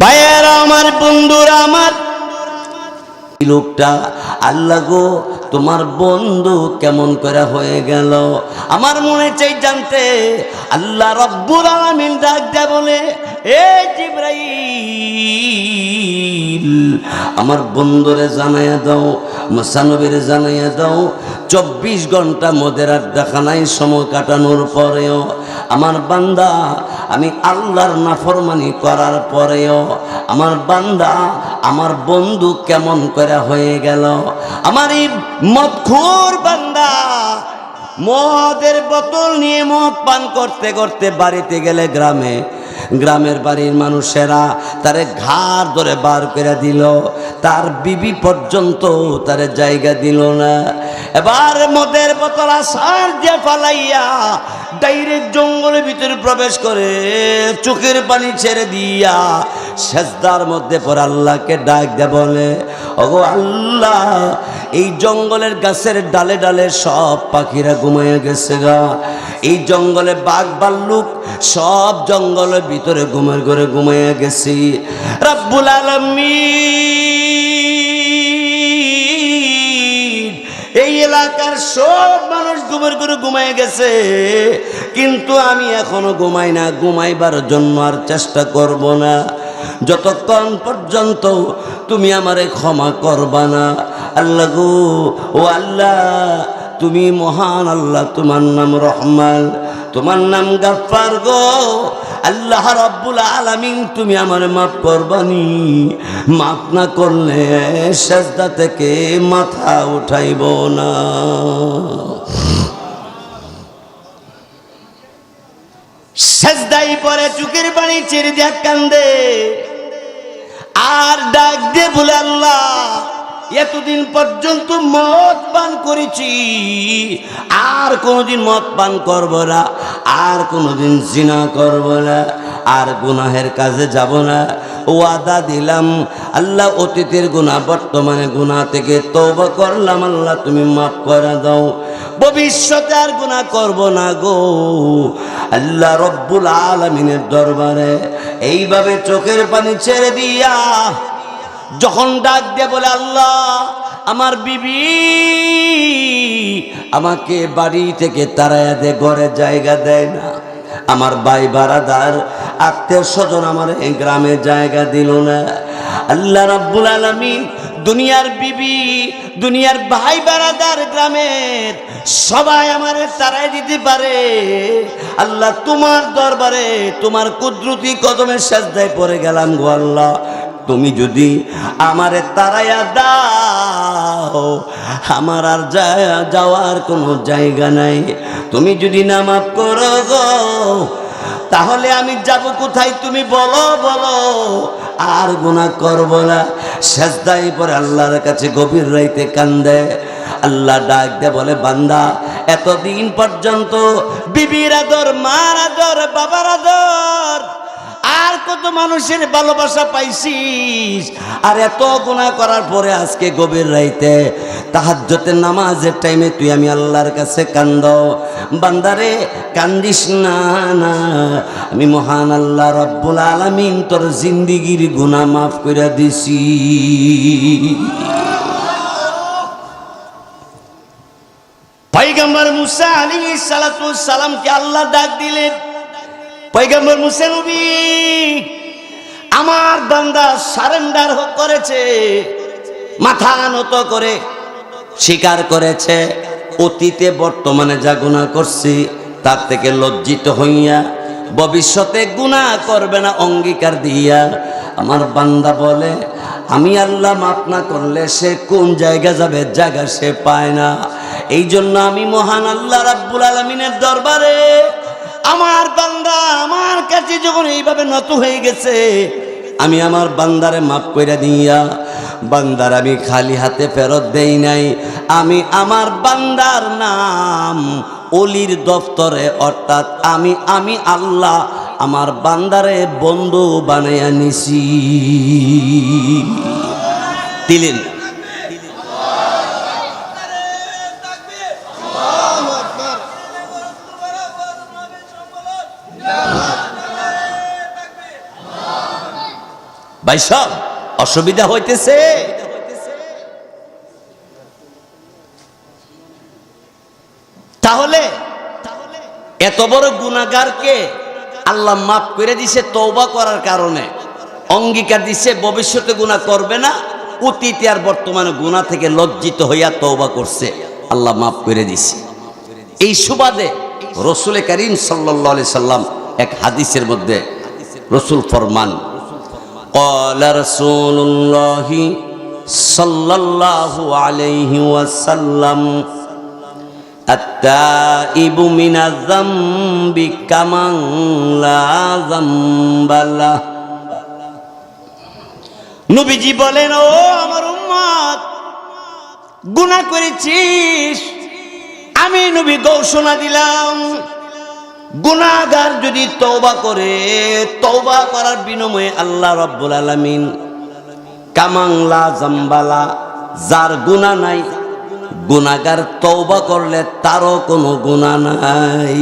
ভাইয়েরা আমার বন্ধুরা আমার। লোকটা, আল্লাহ গো, তোমার বন্ধু কেমন করে হয়ে গেল? আমার মনে চাই জানতে, আল্লাহ রব্বুল আলামিন ডাক বলে, এ জিব্রাইল, আমার বন্ধুরে জানাইয়া দাও, মুসানবীরে জানাইয়া দাও, চব্বিশ ঘণ্টা মোদের আড্ডাখানায় সময় কাটানোর পরেও আমার বান্দা আমি আল্লাহর নাফরমানি করার পরেও আমার বান্দা, আমার বন্ধু কেমন করে হয়ে গেল? আমার এই মদখোর বান্দা মদের বোতল নিয়ে মদ পান করতে করতে বাড়িতে গেলে গ্রামে। গ্রামের বাড়ির মানুষেরা তারে ঘাড় ধরে বার করে দিল। তার বিবি পর্যন্ত তারে জায়গা দিল না। এবার মদের বোতল আসার দিয়ে ফালাইয়া ডাইরেক্ট জঙ্গলের ভিতরে প্রবেশ করে চোখের পানি ছেড়ে দিয়া সেজদার মধ্যে পর আল্লাহকে ডাক দে বলে, ওগো আল্লাহ, এই জঙ্গলের গাছের ডালে ডালে সব পাখিরা ঘুমাইয়া গেছে গা। এই জঙ্গলে বাঘ, ভাল্লুক সব জঙ্গলের ভিতরে ঘুমের ঘরে ঘুমাইয়া গেছি। রাব্বুল আলমিন এই এলাকার সব মানুষ ঘুমের করে ঘুমাই গেছে। কিন্তু আমি এখনও ঘুমাই না, ঘুমাইবার জন্য আর চেষ্টা করব না। যতক্ষণ পর্যন্ত তুমি আমারে ক্ষমা করবা না, আল্লাহ গো, ও আল্লাহ, তুমি মহান আল্লাহ, তোমার নাম রহমান। তোমার নাম গাফার গো। আল্লাহ রব্বুল আলামিন, তুমি আমার মাফ করবানি। মাফ না করলে সেজদা থেকে মাথা উঠাইব না। সেজদাই পরে চুকের পানি ছেড়ে দেয়া কান্দে। আর ডাক দিয়ে বলে, আল্লাহ এতদিন পর্যন্ত মদ পান করেছি। আর কোনোদিন মদ পান করব না, আর কোনোদিন জিনা করব না, আর গুনাহের কাজে যাব না। ওয়াদা দিলাম, আল্লাহ অতীতের গুণা বর্তমানে গুণা থেকে তৌবা করলাম, আল্লাহ তুমি মাফ করে দাও। ভবিষ্যতে আর গুণা করব না গো। আল্লাহ রব্বুল আলমিনের দরবারে এইভাবে চোখের পানি ছেড়ে দিয়া যখন ডাক দিয়ে বলে, আল্লাহ, আমার বিবি আমাকে বাড়ি থেকে তারাইয়া দে, ঘরে জায়গা দেয় না। আমার ভাই বারাদার আত্মীয় স্বজন আমার গ্রামে জায়গা দিল না। আল্লাহ রাব্বুল আলামিন দুনিয়ার বিবি, দুনিয়ার ভাই বারাদার গ্রামের সবাই আমার তারাই দিতে পারে। আল্লাহ, তোমার দরবারে তোমার কুদরতি কদমের সাজদায় পড়ে গেলাম গো আল্লাহ। তুমি যদি আমারে তারাইয়া দাও, আমার আর যাওয়ার কোনো জায়গা নাই। তুমি যদি না মাফ করো গো, তাহলে আমি যাব কোথায় তুমি বলো বলো। আর গুণা করব না। সেজদাই পরে আল্লাহর কাছে গভীর রাইতে কান্দে। আল্লাহ ডাক দে বলে, বান্দা, এতদিন পর্যন্ত বিবির আদর, মার আদর, বাবার আদর আর কত মানুষের ভালোবাসা পাইছিস? আর এত গুণা করার পরে আজকে গভীর রাইতে তাহাজ্জতের নামাজের টাইমে তুই আমি আল্লাহর কাছে কান্দ। বান্দারে, কান্দিস না না। আমি মহান আল্লাহ রব্বুল আলামিন তোর জিন্দিগির গুণা মাফ করে দিছি। পয়গম্বর মুসা আলী সালাতু সালামকে আল্লাহ ডাক দিলেন। পয়গম্বর মুসা নবী আমার বান্দা সারেন্ডার করেছে, মাথা নত করে স্বীকার করেছে, অতীতে বর্তমানে যা গুণা করছি, তার থেকে লজ্জিত হইয়া, ভবিষ্যতে গুণা করবে না অঙ্গীকার দিয়া। আমার বান্দা বলে, আমি আল্লাহ মাফ না করলে সে কোন জায়গা যাবে, জায়গা সে পায় না। এই জন্য আমি মহান আল্লাহ রাব্বুল আলমিনের দরবারে আমার বান্দা এইভাবে নত হয়ে গেছে? আমি আমার বান্দারে মাফ করে দিয়া, বান্দার আমি খালি হাতে ফেরত দেই নাই। আমি আমার বান্দার নাম অলির দফতরে, অর্থাৎ আমি আমি আল্লাহ আমার বান্দারে বন্ধু বানাইয়া নিছি। দিলেন ভাই সব, অসুবিধা হইতেছে? তাহলে এত বড় গুণাগারকে আল্লাহ মাফ করে দিছে তৌবা করার কারণে। অঙ্গীকার দিছে, ভবিষ্যতে গুণা করবে না। অতীতে আর বর্তমানে গুণা থেকে লজ্জিত হইয়া তৌবা করছে। আল্লাহ মাফ করে দিছে। এই সুবাদে রসুল করিম সাল্লি সাল্লাম এক হাদিসের মধ্যে রসুল ফরমান قال رسول الله صلى الله عليه وسلم التائب من الذنب كمن لا ذنب له নবীজি বলেন ও আমার উম্মত গুনাহ করেছিস আমি নবী ঘোষণা দিলাম গুনাহগার যদি তওবা করে, তওবা করার বিনিময়ে আল্লাহ রব্বুল আলামিন কামাংলা জাম্বালা, যার গুণা নাই গুণাগার তওবা করলে তারও কোনো গুণা নাই।